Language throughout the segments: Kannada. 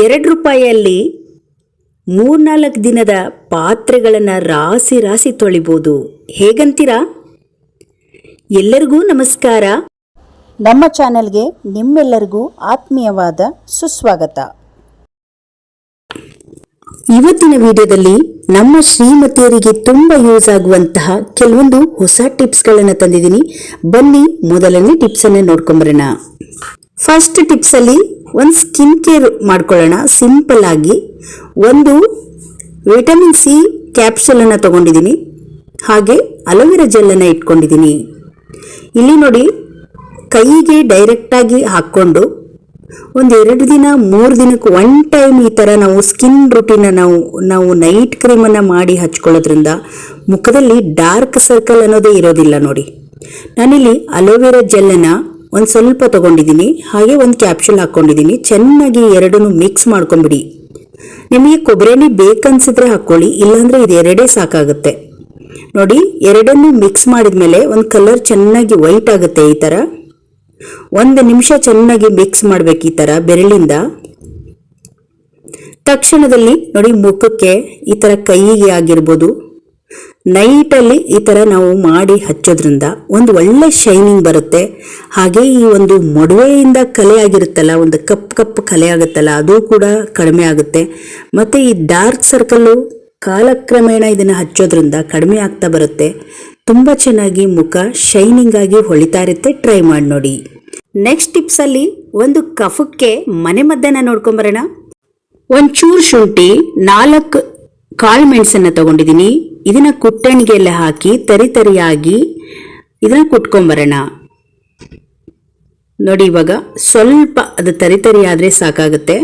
ಎರಡು ರೂಪಾಯಿಯಲ್ಲಿ ಮೂರ್ನಾಲ್ಕು ದಿನದ ಪಾತ್ರೆಗಳನ್ನು ರಾಸಿ ರಾಸಿ ತೊಳಿಬೋದು. ಹೇಗಂತೀರಾ? ಎಲ್ಲರಿಗೂ ನಮಸ್ಕಾರ. ನಮ್ಮ ಚಾನೆಲ್ಗೆ ನಿಮ್ಮೆಲ್ಲರಿಗೂ ಆತ್ಮೀಯವಾದ ಸುಸ್ವಾಗತ. ಇವತ್ತಿನ ವಿಡಿಯೋದಲ್ಲಿ ನಮ್ಮ ಶ್ರೀಮತಿಯರಿಗೆ ತುಂಬ ಯೂಸ್ ಆಗುವಂತಹ ಕೆಲವೊಂದು ಹೊಸ ಟಿಪ್ಸ್ಗಳನ್ನು ತಂದಿದ್ದೀನಿ. ಬನ್ನಿ, ಮೊದಲನೇ ಟಿಪ್ಸನ್ನು ನೋಡ್ಕೊಂಬರೋಣ. ಫಸ್ಟ್ ಟಿಪ್ಸಲ್ಲಿ ಒಂದು ಸ್ಕಿನ್ ಕೇರ್ ಮಾಡ್ಕೊಳ್ಳೋಣ. ಸಿಂಪಲ್ ಆಗಿ. ಒಂದು ವಿಟಮಿನ್ ಸಿ ಕ್ಯಾಪ್ಸೂಲನ್ನು ತಗೊಂಡಿದ್ದೀನಿ. ಹಾಗೆ ಅಲೋವೆರಾ ಜೆಲ್ಲನ್ನು ಇಟ್ಕೊಂಡಿದ್ದೀನಿ. ಇಲ್ಲಿ ನೋಡಿ, ಕೈಗೆ ಡೈರೆಕ್ಟಾಗಿ ಹಾಕ್ಕೊಂಡು ಒಂದು ಎರಡು ದಿನ, ಮೂರು ದಿನಕ್ಕೆ ಒನ್ ಟೈಮ್ ಈ ಥರ ನಾವು ಸ್ಕಿನ್ ರುಟೀನ ನಾವು ನಾವು ನೈಟ್ ಕ್ರೀಮನ್ನು ಮಾಡಿ ಹಚ್ಕೊಳ್ಳೋದ್ರಿಂದ ಮುಖದಲ್ಲಿ ಡಾರ್ಕ್ ಸರ್ಕಲ್ ಅನ್ನೋದೇ ಇರೋದಿಲ್ಲ ನೋಡಿ. ನಾನಿಲ್ಲಿ ಅಲೋವೆರಾ ಜೆಲ್ಲನ್ನು ಒಂದು ಸ್ವಲ್ಪ ತಗೊಂಡಿದ್ದೀನಿ ಹಾಗೆ ಒಂದು ಕ್ಯಾಪ್ಸುಲ್ ಹಾಕ್ಕೊಂಡಿದ್ದೀನಿ ಚೆನ್ನಾಗಿ ಎರಡನ್ನೂ ಮಿಕ್ಸ್ ಮಾಡ್ಕೊಂಬಿಡಿ. ನಿಮಗೆ ಕೊಬ್ಬರಿ ಬೇಕನ್ಸಿದ್ರೆ ಹಾಕ್ಕೊಳ್ಳಿ, ಇಲ್ಲಾಂದರೆ ಇದು ಎರಡೇ ಸಾಕಾಗುತ್ತೆ. ನೋಡಿ, ಎರಡನ್ನೂ ಮಿಕ್ಸ್ ಮಾಡಿದ ಮೇಲೆ ಒಂದು ಕಲರ್ ಚೆನ್ನಾಗಿ ವೈಟ್ ಆಗುತ್ತೆ ಈ ಥರ ಒಂದು ನಿಮಿಷ ಚೆನ್ನಾಗಿ ಮಿಕ್ಸ್ ಮಾಡಬೇಕು ಈ ಥರ ಬೆರಳಿಂದ. ತಕ್ಷಣದಲ್ಲಿ ನೋಡಿ ಮುಖಕ್ಕೆ ಈ ಥರ ಕೈಗೆ ಆಗಿರ್ಬೋದು. ನೈಟಲ್ಲಿ ಈ ಥರ ನಾವು ಮಾಡಿ ಹಚ್ಚೋದ್ರಿಂದ ಒಂದು ಒಳ್ಳೆ ಶೈನಿಂಗ್ ಬರುತ್ತೆ. ಹಾಗೆ ಈ ಒಂದು ಮೊಡವೆಯಿಂದ ಕಲೆ ಆಗಿರುತ್ತಲ್ಲ ಒಂದು ಕಪ್ ಕಪ್ ಕಲೆ ಆಗುತ್ತಲ್ಲ ಅದು ಕೂಡ ಕಡಿಮೆ ಆಗುತ್ತೆ. ಮತ್ತು ಈ ಡಾರ್ಕ್ ಸರ್ಕಲ್ಲು ಕಾಲಕ್ರಮೇಣ ಇದನ್ನು ಹಚ್ಚೋದ್ರಿಂದ ಕಡಿಮೆ ಆಗ್ತಾ ಬರುತ್ತೆ. ತುಂಬ ಚೆನ್ನಾಗಿ ಮುಖ ಶೈನಿಂಗ್ ಆಗಿ ಹೊಳಿತಾ ಇರುತ್ತೆ. ಟ್ರೈ ಮಾಡಿ ನೋಡಿ. ನೆಕ್ಸ್ಟ್ ಟಿಪ್ಸಲ್ಲಿ ಒಂದು ಕಫಕ್ಕೆ ಮನೆ ಮದ್ದನ್ನು ನೋಡ್ಕೊಂಬರೋಣ ಒಂಚೂರು ಶುಂಠಿ, ನಾಲ್ಕು ಕಾಳು ಮೆಣಸನ್ನ ತಗೊಂಡಿದ್ದೀನಿ. ಇದನ್ನ ಕುಟ್ಟಣಿಗೆಲ್ಲ ಹಾಕಿ ತರಿ ತರಿಯಾಗಿ ಇದನ್ನ ಕುಟ್ಕೊಂಬರೋಣ ನೋಡಿ ಇವಾಗ ಸ್ವಲ್ಪ ಅದು ತರಿ ತರಿ ಆದರೆ ಸಾಕಾಗುತ್ತೆ.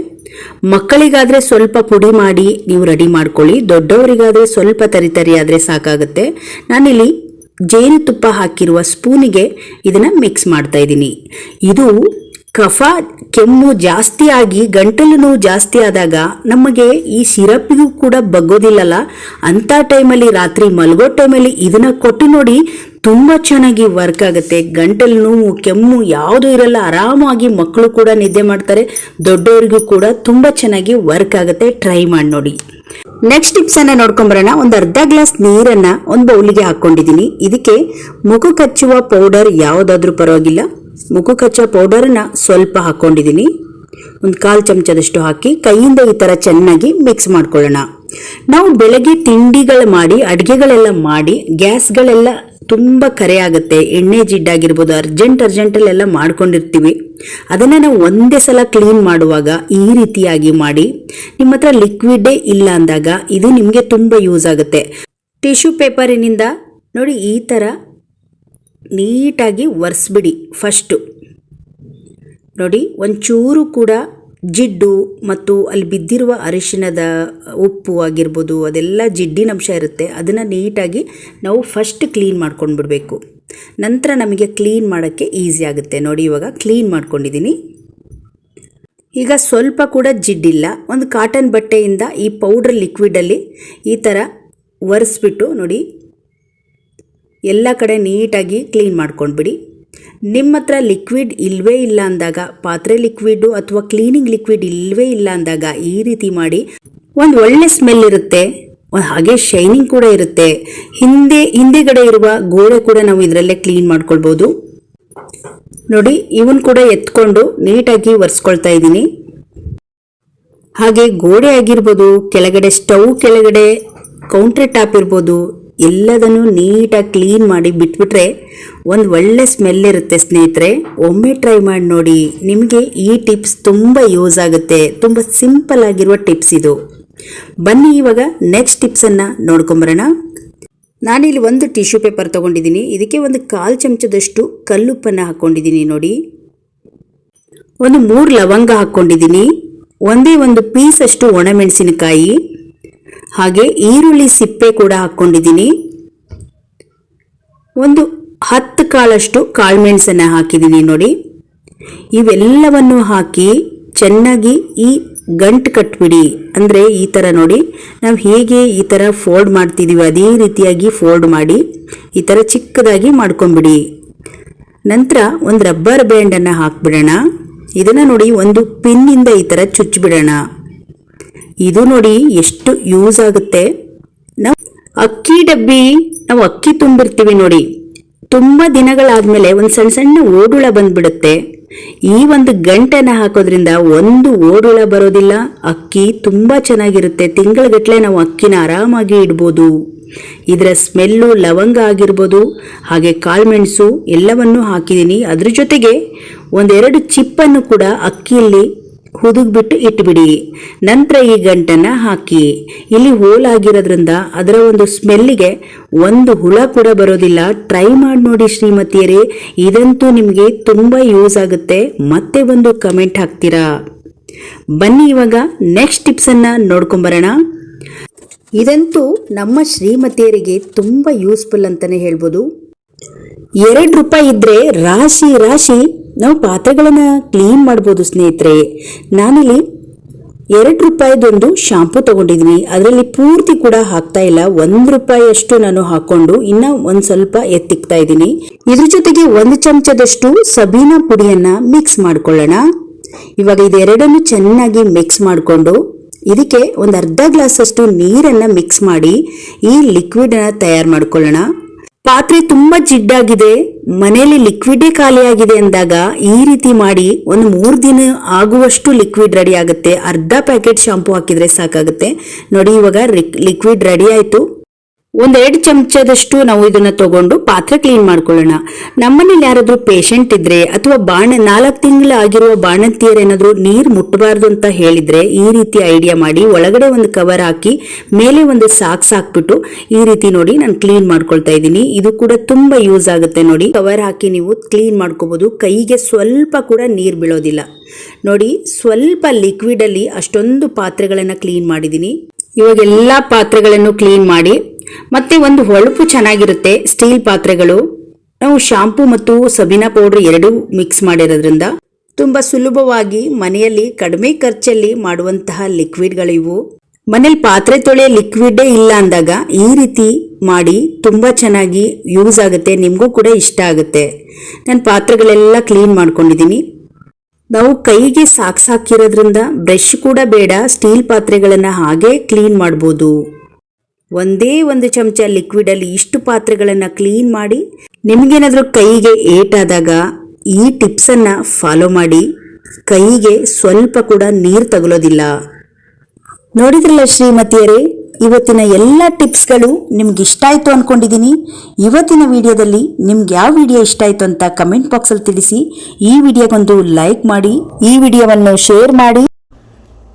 ಮಕ್ಕಳಿಗಾದರೆ ಸ್ವಲ್ಪ ಪುಡಿ ಮಾಡಿ ನೀವು ರೆಡಿ ಮಾಡ್ಕೊಳ್ಳಿ. ದೊಡ್ಡವರಿಗಾದರೆ ಸ್ವಲ್ಪ ತರಿ ತರಿ ಆದರೆ ಸಾಕಾಗುತ್ತೆ. ನಾನಿಲ್ಲಿ ಜೇನುತುಪ್ಪ ಹಾಕಿರುವ ಸ್ಪೂನಿಗೆ ಇದನ್ನ ಮಿಕ್ಸ್ ಮಾಡ್ತಾ ಇದ್ದೀನಿ. ಇದು ಕಫ ಕೆಮ್ಮು ಜಾಸ್ತಿ ಆಗಿ ಗಂಟಲು ನೋವು ಜಾಸ್ತಿ ಆದಾಗ ನಮಗೆ ಈ ಸಿರಪ್ಗೂ ಕೂಡ ಬಗ್ಗೋದಿಲ್ಲಲ್ಲ. ಅಂಥ ಟೈಮಲ್ಲಿ, ರಾತ್ರಿ ಮಲಗೋ ಟೈಮಲ್ಲಿ ಇದನ್ನ ಕೊಟ್ಟು ನೋಡಿ ತುಂಬ ಚೆನ್ನಾಗಿ ವರ್ಕ್ ಆಗುತ್ತೆ. ಗಂಟಲು ನೋವು, ಕೆಮ್ಮು ಯಾವುದೂ ಇರಲ್ಲ. ಆರಾಮಾಗಿ ಮಕ್ಕಳು ಕೂಡ ನಿದ್ದೆ ಮಾಡ್ತಾರೆ. ದೊಡ್ಡವರಿಗೂ ಕೂಡ ತುಂಬ ಚೆನ್ನಾಗಿ ವರ್ಕ್ ಆಗುತ್ತೆ. ಟ್ರೈ ಮಾಡಿ ನೋಡಿ. ನೆಕ್ಸ್ಟ್ ಟಿಪ್ಸ್ ಅನ್ನ ನೋಡ್ಕೊಂಬರೋಣ. ಒಂದು ಅರ್ಧ ಗ್ಲಾಸ್ ನೀರನ್ನ ಒಂದು ಬೌಲಿಗೆ ಹಾಕೊಂಡಿದ್ದೀನಿ ಇದಕ್ಕೆ ಮುಖ ಕಚ್ಚುವ ಪೌಡರ್ ಯಾವುದಾದ್ರೂ ಪರವಾಗಿಲ್ಲ. ಮುಖಕ್ಕೆ ಕಚ್ಚಾ ಪೌಡರ್ನ ಸ್ವಲ್ಪ ಹಾಕೊಂಡಿದ್ದೀನಿ. ಒಂದು ಕಾಲು ಚಮಚದಷ್ಟು ಹಾಕಿ ಕೈಯಿಂದ ಈ ಥರ ಚೆನ್ನಾಗಿ ಮಿಕ್ಸ್ ಮಾಡ್ಕೊಳ್ಳೋಣ. ನಾವು ಬೆಳಗ್ಗೆ ತಿಂಡಿಗಳು ಮಾಡಿ, ಅಡುಗೆಗಳೆಲ್ಲ ಮಾಡಿ, ಗ್ಯಾಸ್ಗಳೆಲ್ಲ ತುಂಬ ಕರೆ ಆಗುತ್ತೆ, ಎಣ್ಣೆ ಜಿಡ್ಡಾಗಿರ್ಬೋದು ಅರ್ಜೆಂಟ್ ಅರ್ಜೆಂಟಲ್ಲೆಲ್ಲ ಮಾಡ್ಕೊಂಡಿರ್ತೀವಿ. ಅದನ್ನು ನಾವು ಒಂದೇ ಸಲ ಕ್ಲೀನ್ ಮಾಡುವಾಗ ಈ ರೀತಿಯಾಗಿ ಮಾಡಿ, ನಿಮ್ಮ ಹತ್ರ ಲಿಕ್ವಿಡೇ ಇಲ್ಲ ಅಂದಾಗ ಇದು ನಿಮಗೆ ತುಂಬ ಯೂಸ್ ಆಗುತ್ತೆ. ಟಿಶ್ಯೂ ಪೇಪರಿನಿಂದ ನೋಡಿ ಈ ಥರ ನೀಟಾಗಿ ಒರೆಸ್ಬಿಡಿ ಫಸ್ಟು. ನೋಡಿ, ಒಂಚೂರು ಕೂಡ ಜಿಡ್ಡು ಮತ್ತು ಅಲ್ಲಿ ಬಿದ್ದಿರುವ ಅರಿಶಿಣದ ಉಪ್ಪು ಆಗಿರ್ಬೋದು, ಅದೆಲ್ಲ ಜಿಡ್ಡಿನಂಶ ಇರುತ್ತೆ. ಅದನ್ನು ನೀಟಾಗಿ ನಾವು ಫಸ್ಟ್ ಕ್ಲೀನ್ ಮಾಡ್ಕೊಂಡು ಬಿಡಬೇಕು ನಂತರ ನಮಗೆ ಕ್ಲೀನ್ ಮಾಡೋಕ್ಕೆ ಈಸಿ ಆಗುತ್ತೆ. ನೋಡಿ, ಇವಾಗ ಕ್ಲೀನ್ ಮಾಡ್ಕೊಂಡಿದ್ದೀನಿ. ಈಗ ಸ್ವಲ್ಪ ಕೂಡ ಜಿಡ್ಡಿಲ್ಲ. ಒಂದು ಕಾಟನ್ ಬಟ್ಟೆಯಿಂದ ಈ ಪೌಡ್ರ್ ಲಿಕ್ವಿಡಲ್ಲಿ ಈ ಥರ ಒರೆಸ್ಬಿಟ್ಟು ನೋಡಿ ಎಲ್ಲ ಕಡೆ ನೀಟಾಗಿ ಕ್ಲೀನ್ ಮಾಡ್ಕೊಂಡ್ಬಿಡಿ. ನಿಮ್ಮ ಹತ್ರ ಲಿಕ್ವಿಡ್ ಇಲ್ಲವೇ ಇಲ್ಲ ಅಂದಾಗ, ಪಾತ್ರೆ ಲಿಕ್ವಿಡು ಅಥವಾ ಕ್ಲೀನಿಂಗ್ ಲಿಕ್ವಿಡ್ ಇಲ್ಲವೇ ಇಲ್ಲ ಅಂದಾಗ ಈ ರೀತಿ ಮಾಡಿ. ಒಂದು ಒಳ್ಳೆ ಸ್ಮೆಲ್ ಇರುತ್ತೆ ಹಾಗೆ ಶೈನಿಂಗ್ ಕೂಡ ಇರುತ್ತೆ. ಹಿಂದೆ, ಹಿಂದೆಗಡೆ ಇರುವ ಗೋಡೆ ಕೂಡ ನಾವು ಇದರಲ್ಲೇ ಕ್ಲೀನ್ ಮಾಡ್ಕೊಳ್ಬೋದು. ನೋಡಿ, ಇವನ್ ಕೂಡ ಎತ್ಕೊಂಡು ನೀಟಾಗಿ ಒರೆಸ್ಕೊಳ್ತಾ ಇದ್ದೀನಿ. ಹಾಗೆ ಗೋಡೆ ಆಗಿರ್ಬೋದು, ಕೆಳಗಡೆ ಸ್ಟವ್ ಕೆಳಗಡೆ ಕೌಂಟರ್ ಟಾಪ್ ಇರ್ಬೋದು ಎಲ್ಲದನ್ನು ನೀಟಾಗಿ ಕ್ಲೀನ್ ಮಾಡಿ ಬಿಟ್ಬಿಟ್ರೆ ಒಂದು ಒಳ್ಳೆ ಸ್ಮೆಲ್ ಇರುತ್ತೆ ಸ್ನೇಹಿತರೆ. ಒಮ್ಮೆ ಟ್ರೈ ಮಾಡಿ ನೋಡಿ, ನಿಮಗೆ ಈ ಟಿಪ್ಸ್ ತುಂಬ ಯೂಸ್ ಆಗುತ್ತೆ. ತುಂಬ ಸಿಂಪಲ್ ಆಗಿರುವ ಟಿಪ್ಸ್ ಇದು. ಬನ್ನಿ ಇವಾಗ ನೆಕ್ಸ್ಟ್ ಟಿಪ್ಸನ್ನು ನೋಡ್ಕೊಂಬರೋಣ. ನಾನಿಲ್ಲಿ ಒಂದು ಟಿಶ್ಯೂ ಪೇಪರ್ ತೊಗೊಂಡಿದ್ದೀನಿ. ಇದಕ್ಕೆ ಒಂದು ಕಾಲು ಚಮಚದಷ್ಟು ಕಲ್ಲುಪ್ಪನ್ನು ಹಾಕ್ಕೊಂಡಿದ್ದೀನಿ ನೋಡಿ. ಒಂದು ಮೂರು ಲವಂಗ ಹಾಕ್ಕೊಂಡಿದ್ದೀನಿ ಒಂದೇ ಒಂದು ಪೀಸ್ ಅಷ್ಟು ಒಣಮೆಣಸಿನಕಾಯಿ ಹಾಗೆ ಈರುಳ್ಳಿ ಸಿಪ್ಪೆ ಕೂಡ ಹಾಕ್ಕೊಂಡಿದ್ದೀನಿ. ಒಂದು ಹತ್ತು ಕಾಳಷ್ಟು ಕಾಳುಮೆಣಸನ್ನು ಹಾಕಿದ್ದೀನಿ ನೋಡಿ. ಇವೆಲ್ಲವನ್ನು ಹಾಕಿ ಚೆನ್ನಾಗಿ ಈ ಗಂಟು ಕಟ್ಬಿಡಿ. ಅಂದರೆ ಈ ಥರ ನೋಡಿ, ನಾವು ಹೇಗೆ ಈ ಥರ ಫೋಲ್ಡ್ ಮಾಡ್ತಿದ್ದೀವಿ ಅದೇ ರೀತಿಯಾಗಿ ಫೋಲ್ಡ್ ಮಾಡಿ ಈ ಥರ ಚಿಕ್ಕದಾಗಿ ಮಾಡ್ಕೊಂಬಿಡಿ. ನಂತರ ಒಂದು ರಬ್ಬರ್ ಬ್ಯಾಂಡನ್ನು ಹಾಕ್ಬಿಡೋಣ. ಇದನ್ನು ನೋಡಿ ಒಂದು ಪಿನ್ನಿಂದ ಈ ಥರ ಚುಚ್ಚಿಬಿಡೋಣ. ಇದು ನೋಡಿ ಎಷ್ಟು ಯೂಸ್ ಆಗುತ್ತೆ. ನಾವು ಅಕ್ಕಿ ಡಬ್ಬಿ, ನಾವು ಅಕ್ಕಿ ತುಂಬಿರ್ತೀವಿ ನೋಡಿ. ತುಂಬ ದಿನಗಳಾದ್ಮೇಲೆ ಒಂದು ಸಣ್ಣ ಸಣ್ಣ ಓಡುಳ ಬಂದ್ಬಿಡುತ್ತೆ. ಈ ಒಂದು ಗಂಟೆನ ಹಾಕೋದ್ರಿಂದ ಒಂದು ಓಡುಳ ಬರೋದಿಲ್ಲ. ಅಕ್ಕಿ ತುಂಬ ಚೆನ್ನಾಗಿರುತ್ತೆ. ತಿಂಗಳಗಟ್ಲೆ ನಾವು ಅಕ್ಕಿನ ಆರಾಮಾಗಿ ಇಡ್ಬೋದು. ಇದರ ಸ್ಮೆಲ್ಲು, ಲವಂಗ ಆಗಿರ್ಬೋದು, ಹಾಗೆ ಕಾಳುಮೆಣಸು ಎಲ್ಲವನ್ನೂ ಹಾಕಿದ್ದೀನಿ. ಅದ್ರ ಜೊತೆಗೆ ಒಂದೆರಡು ಚಿಪ್ಪನ್ನು ಕೂಡ ಅಕ್ಕಿಯಲ್ಲಿ ಹುದುಗ್ಬಿಟ್ಟು ಇಟ್ಬಿಡಿ. ನಂತರ ಈ ಗಂಟನ್ನ ಹಾಕಿ. ಇಲ್ಲಿ ಹೋಲಾಗಿರೋದ್ರಿಂದ ಅದರ ಒಂದು ಸ್ಮೆಲ್ಲಿಗೆ ಒಂದು ಹುಳ ಕೂಡ ಬರೋದಿಲ್ಲ. ಟ್ರೈ ಮಾಡಿ ನೋಡಿ ಶ್ರೀಮತಿಯರೇ. ಇದಂತೂ ನಿಮಗೆ ತುಂಬ ಯೂಸ್ ಆಗುತ್ತೆ. ಮತ್ತೆ ಒಂದು ಕಮೆಂಟ್ ಹಾಕ್ತೀರಾ? ಬನ್ನಿ ಇವಾಗ ನೆಕ್ಸ್ಟ್ ಟಿಪ್ಸನ್ನು ನೋಡ್ಕೊಂಬರೋಣ. ಇದಂತೂ ನಮ್ಮ ಶ್ರೀಮತಿಯರಿಗೆ ತುಂಬ ಯೂಸ್ಫುಲ್ ಅಂತಲೇ ಹೇಳ್ಬೋದು. ಎರಡು ರೂಪಾಯಿ ಇದ್ರೆ ರಾಶಿ ರಾಶಿ ನಾವು ಪಾತ್ರೆಗಳನ್ನು ಕ್ಲೀನ್ ಮಾಡ್ಬೋದು ಸ್ನೇಹಿತರೆ. ನಾನಿಲ್ಲಿ ಎರಡು ರೂಪಾಯಿದೊಂದು ಶಾಂಪು ತಗೊಂಡಿದ್ದೀನಿ. ಅದರಲ್ಲಿ ಪೂರ್ತಿ ಕೂಡ ಹಾಕ್ತಾ ಇಲ್ಲ. ಒಂದು ರೂಪಾಯಿ ಅಷ್ಟು ನಾನು ಹಾಕೊಂಡು ಇನ್ನ ಒಂದ್ ಸ್ವಲ್ಪ ಎತ್ತಿಕ್ತಾ ಇದ್ದೀನಿ. ಇದ್ರ ಜೊತೆಗೆ ಒಂದು ಚಮಚದಷ್ಟು ಸಬೀನ ಪುಡಿಯನ್ನ ಮಿಕ್ಸ್ ಮಾಡ್ಕೊಳ್ಳೋಣ. ಇವಾಗ ಇದೆರಡನ್ನು ಚೆನ್ನಾಗಿ ಮಿಕ್ಸ್ ಮಾಡಿಕೊಂಡು ಇದಕ್ಕೆ ಒಂದು ಅರ್ಧ ಗ್ಲಾಸ್ ಅಷ್ಟು ನೀರನ್ನ ಮಿಕ್ಸ್ ಮಾಡಿ ಈ ಲಿಕ್ವಿಡ್ ಅನ್ನ ತಯಾರು ಮಾಡ್ಕೊಳ್ಳೋಣ. ಪಾತ್ರೆ ತುಂಬಾ ಜಿಡ್ಡಾಗಿದೆ. ಮನೆಯಲ್ಲಿ ಲಿಕ್ವಿಡೇ ಖಾಲಿಯಾಗಿದೆ ಅಂದಾಗ ಈ ರೀತಿ ಮಾಡಿ ಒಂದು ಮೂರು ದಿನ ಆಗುವಷ್ಟು ಲಿಕ್ವಿಡ್ ರೆಡಿ ಆಗುತ್ತೆ. ಅರ್ಧ ಪ್ಯಾಕೆಟ್ ಶಾಂಪೂ ಹಾಕಿದ್ರೆ ಸಾಕಾಗುತ್ತೆ. ನೋಡಿ ಇವಾಗ ಲಿಕ್ವಿಡ್ ರೆಡಿ ಆಯ್ತು. ಒಂದೆರಡು ಚಮಚದಷ್ಟು ನಾವು ಇದನ್ನ ತಗೊಂಡು ಪಾತ್ರೆ ಕ್ಲೀನ್ ಮಾಡ್ಕೊಳ್ಳೋಣ. ನಮ್ಮನೇಲಿ ಯಾರಾದ್ರೂ ಪೇಷಂಟ್ ಇದ್ರೆ ಅಥವಾ ಬಾಣ, ನಾಲ್ಕು ತಿಂಗಳು ಆಗಿರುವ ಬಾಣಂತಿಯರ್ ಏನಾದ್ರೂ ನೀರು ಮುಟ್ಟಬಾರ್ದು ಅಂತ ಹೇಳಿದ್ರೆ ಈ ರೀತಿ ಐಡಿಯಾ ಮಾಡಿ ಒಳಗಡೆ ಒಂದು ಕವರ್ ಹಾಕಿ ಮೇಲೆ ಒಂದು ಸಾಕ್ಸ್ ಹಾಕ್ಬಿಟ್ಟು ಈ ರೀತಿ ನೋಡಿ ನಾನು ಕ್ಲೀನ್ ಮಾಡ್ಕೊಳ್ತಾ ಇದ್ದೀನಿ. ಇದು ಕೂಡ ತುಂಬಾ ಯೂಸ್ ಆಗುತ್ತೆ ನೋಡಿ. ಕವರ್ ಹಾಕಿ ನೀವು ಕ್ಲೀನ್ ಮಾಡ್ಕೋಬಹುದು ಕೈಗೆ ಸ್ವಲ್ಪ ಕೂಡ ನೀರು ಬೀಳೋದಿಲ್ಲ. ನೋಡಿ ಸ್ವಲ್ಪ ಲಿಕ್ವಿಡ್ ಅಲ್ಲಿ ಅಷ್ಟೊಂದು ಪಾತ್ರೆಗಳನ್ನ ಕ್ಲೀನ್ ಮಾಡಿದ್ದೀನಿ. ಇವಾಗ ಎಲ್ಲಾ ಪಾತ್ರೆಗಳನ್ನು ಕ್ಲೀನ್ ಮಾಡಿ ಮತ್ತೆ ಒಂದು ಹೊಳಪು ಚೆನ್ನಾಗಿರುತ್ತೆ ಸ್ಟೀಲ್ ಪಾತ್ರೆಗಳು. ನಾವು ಶಾಂಪು ಮತ್ತು ಸಬೀನಾ ಪೌಡರ್ ಎರಡೂ ಮಿಕ್ಸ್ ಮಾಡಿರೋದ್ರಿಂದ ತುಂಬಾ ಸುಲಭವಾಗಿ ಮನೆಯಲ್ಲಿ ಕಡಿಮೆ ಖರ್ಚಲ್ಲಿ ಮಾಡುವಂತಹ ಲಿಕ್ವಿಡ್ಗಳಿವು ಮನೇಲಿ ಪಾತ್ರೆ ತೊಳೆಯೋ ಲಿಕ್ವಿಡೇ ಇಲ್ಲ ಅಂದಾಗ ಈ ರೀತಿ ಮಾಡಿ ತುಂಬಾ ಚೆನ್ನಾಗಿ ಯೂಸ್ ಆಗುತ್ತೆ, ನಿಮಗೂ ಕೂಡ ಇಷ್ಟ ಆಗುತ್ತೆ. ನಾನು ಪಾತ್ರೆಗಳೆಲ್ಲ ಕ್ಲೀನ್ ಮಾಡ್ಕೊಂಡಿದ್ದೀನಿ. ನಾವು ಕೈಗೆ ಸಾಕ್ಸಾಕಿರೋದ್ರಿಂದ ಬ್ರಷ್ ಕೂಡ ಬೇಡ ಸ್ಟೀಲ್ ಪಾತ್ರೆಗಳನ್ನ ಹಾಗೆ ಕ್ಲೀನ್ ಮಾಡ್ಬೋದು. ಒಂದೇ ಒಂದು ಚಮಚ ಲಿಕ್ವಿಡ್ ಅಲ್ಲಿ ಇಷ್ಟು ಪಾತ್ರೆಗಳನ್ನು ಕ್ಲೀನ್ ಮಾಡಿ ನಿಮಗೇನಾದರೂ ಕೈಗೆ ಏಟಾದಾಗ ಈ ಟಿಪ್ಸ್ ಅನ್ನ ಫಾಲೋ ಮಾಡಿ. ಕೈಗೆ ಸ್ವಲ್ಪ ಕೂಡ ನೀರು ತಗಲೋದಿಲ್ಲ. ನೋಡಿದ್ರಲ್ಲ ಶ್ರೀಮತಿಯರೇ, ಇವತ್ತಿನ ಎಲ್ಲ ಟಿಪ್ಸ್ಗಳು ನಿಮ್ಗೆ ಇಷ್ಟ ಆಯ್ತು ಅನ್ಕೊಂಡಿದೀನಿ. ಇವತ್ತಿನ ವಿಡಿಯೋದಲ್ಲಿ ನಿಮ್ಗೆ ಯಾವ ವಿಡಿಯೋ ಇಷ್ಟ ಆಯ್ತು ಅಂತ ಕಮೆಂಟ್ ಬಾಕ್ಸಲ್ಲಿ ತಿಳಿಸಿ. ಈ ವಿಡಿಯೋಗೊಂದು ಲೈಕ್ ಮಾಡಿ, ಈ ವಿಡಿಯೋವನ್ನು ಶೇರ್ ಮಾಡಿ.